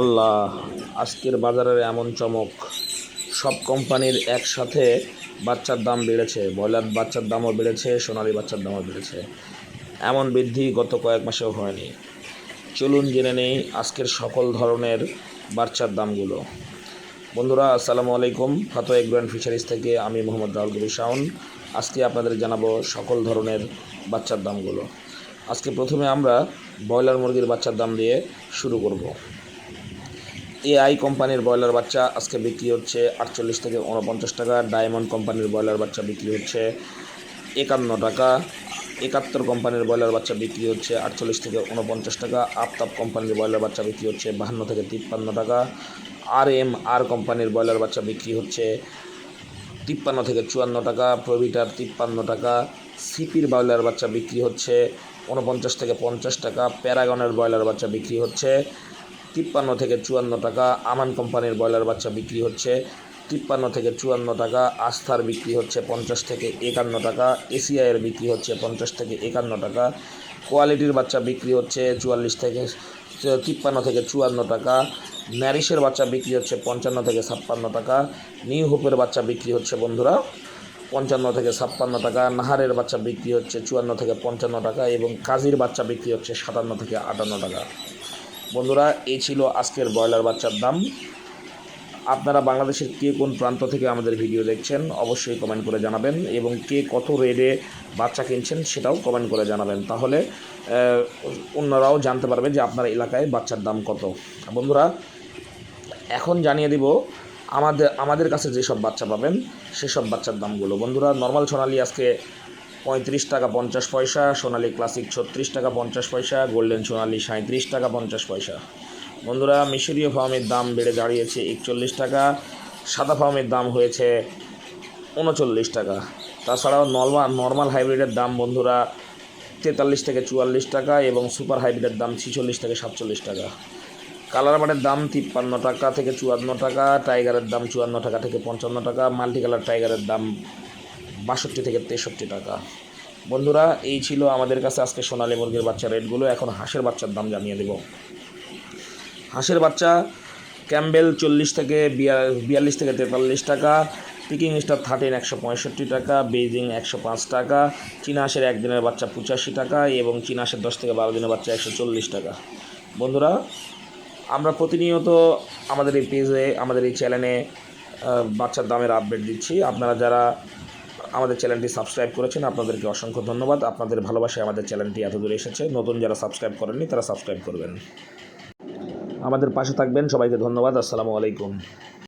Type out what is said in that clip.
আল্লাহ, আজকের বাজারের এমন চমক। সব কোম্পানির একসাথে বাচ্চার দাম বেড়েছে, ব্রয়লার বাচ্চার দামও বেড়েছে, সোনালি বাচ্চার দামও বেড়েছে। এমন বৃদ্ধি গত কয়েক মাসেও হয়নি। চলুন জেনে নেই আজকের সকল ধরনের বাচ্চার দামগুলো। বন্ধুরা, আসসালামু আলাইকুম। ফাতো এগ্রোয়ান ফিশারিজ থেকে আমি মোহাম্মদ রাহুল কবির শাওন। আজকে আপনাদের জানাব সকল ধরনের বাচ্চার দামগুলো। আজকে প্রথমে আমরা ব্রয়লার মুরগির বাচ্চার দাম দিয়ে শুরু করব। এআই কোম্পানির ব্রয়লার বাচ্চা আজকে বিক্রি হচ্ছে আটচল্লিশ থেকে উনপঞ্চাশ টাকা। ডায়মন্ড কোম্পানির ব্রয়লার বাচ্চা বিক্রি হচ্ছে একান্ন টাকা। একাত্তর কোম্পানির ব্রয়লার বাচ্চা বিক্রি হচ্ছে আটচল্লিশ থেকে উনপঞ্চাশ টাকা। আফতাব কোম্পানির ব্রয়লার বাচ্চা বিক্রি হচ্ছে বাহান্ন থেকে তিপ্পান্ন টাকা। আর এম আর কোম্পানির ব্রয়লার বাচ্চা বিক্রি হচ্ছে তিপ্পান্ন থেকে চুয়ান্ন টাকা। প্রভিটার তিপ্পান্ন টাকা। সিপির ব্রয়লার বাচ্চা বিক্রি হচ্ছে উনপঞ্চাশ থেকে পঞ্চাশ টাকা। প্যারাগনের ব্রয়লার বাচ্চা বিক্রি হচ্ছে তিপ্পান্ন থেকে চুয়ান্ন টাকা আমান কোম্পানির ব্রয়লার বাচ্চা বিক্রি হচ্ছে। তিপ্পান্ন থেকে চুয়ান্ন টাকা আস্থার বিক্রি হচ্ছে পঞ্চাশ থেকে একান্ন টাকা, এসিআইয়ের বিক্রি হচ্ছে পঞ্চাশ থেকে একান্ন টাকা, কোয়ালিটির বাচ্চা বিক্রি হচ্ছে চুয়াল্লিশ থেকে তিপ্পান্ন থেকে চুয়ান্ন টাকা, ন্যারিশের বাচ্চা বিক্রি হচ্ছে পঞ্চান্ন থেকে ছাপ্পান্ন টাকা, নিউ হোপের বাচ্চা বিক্রি হচ্ছে বন্ধুরা পঞ্চান্ন থেকে ছাপ্পান্ন টাকা, নাহারের বাচ্চা বিক্রি হচ্ছে চুয়ান্ন থেকে পঞ্চান্ন টাকা এবং কাজীর বাচ্চা বিক্রি হচ্ছে সাতান্ন থেকে আটান্ন টাকা। বন্ধুরা, এই ছিল আজকের ব্রয়লার বাচ্চার দাম। আপনারা বাংলাদেশের কে কোন প্রান্ত থেকে আমাদের ভিডিও দেখছেন, অবশ্যই কমেন্ট করে জানাবেন এবং কে কত রেটে বাচ্চা কিনছেন সেটাও কমেন্ট করে জানাবেন। তাহলে অন্যরাও জানতে পারবে যে আপনার এলাকায় বাচ্চার দাম কত। বন্ধুরা, এখন জানিয়ে দিব, আমাদের আমাদের কাছে যেসব বাচ্চা পাবেন, সেসব বাচ্চার দামগুলো। বন্ধুরা নর্মাল সোনালি আজকে পঁয়ত্রিশ টাকা পঞ্চাশ পয়সা, সোনালি ক্লাসিক ছত্রিশ টাকা পঞ্চাশ পয়সা, গোল্ডেন সোনালি সাঁত্রিশ টাকা পঞ্চাশ পয়সা। বন্ধুরা, মিশরীয় ফার্মের দাম বেড়ে দাঁড়িয়েছে একচল্লিশ টাকা, সাদা ফার্মের দাম হয়েছে উনচল্লিশ টাকা। তাছাড়াও নর্মাল নর্মাল হাইব্রিডের দাম বন্ধুরা তেতাল্লিশ থেকে চুয়াল্লিশ টাকা এবং সুপার হাইব্রিডের দাম ছিচল্লিশ থেকে সাতচল্লিশ টাকা। কালার বাটের দাম তিপ্পান্ন টাকা থেকে চুয়ান্ন টাকা, টাইগারের দাম চুয়ান্ন টাকা থেকে পঞ্চান্ন টাকা মাল্টি কালার টাইগারের দাম বাষট্টি থেকে তেষট্টি টাকা। বন্ধুরা, এই ছিল আমাদের কাছে আজকে সোনালী মুরগির বাচ্চা রেটগুলো। এখন হাঁসের বাচ্চার দাম জানিয়ে দেব। হাঁসের বাচ্চা ক্যাম্বেল চল্লিশ থেকে বিয়া- বিয়াল্লিশ থেকে তেতাল্লিশ টাকা, পিকিং স্টার থার্টিন একশো পঁয়ষট্টি টাকা বেজিং একশো পাঁচ টাকা, চীনা হাঁসের একদিনের বাচ্চা পঁচাশি টাকা এবং চীনা হাঁসের দশ থেকে বারো দিনের বাচ্চা একশো চল্লিশ টাকা। বন্ধুরা, আমরা প্রতিনিয়ত আমাদের এই পেজে আমাদের এই চ্যানেলে বাচ্চার দামের আপডেট দিচ্ছি। আপনারা যারা আমাদের চ্যানেলটি সাবস্ক্রাইব করেছেন, আপনাদেরকে অসংখ্য ধন্যবাদ। আপনাদের ভালোবাসায় আমাদের চ্যানেলটি এত দূরে এসেছে। নতুন যারা সাবস্ক্রাইব করেননি, তারা সাবস্ক্রাইব করবেন। আমাদের পাশে থাকবেন, সবাইকে ধন্যবাদ। আসসালামু আলাইকুম।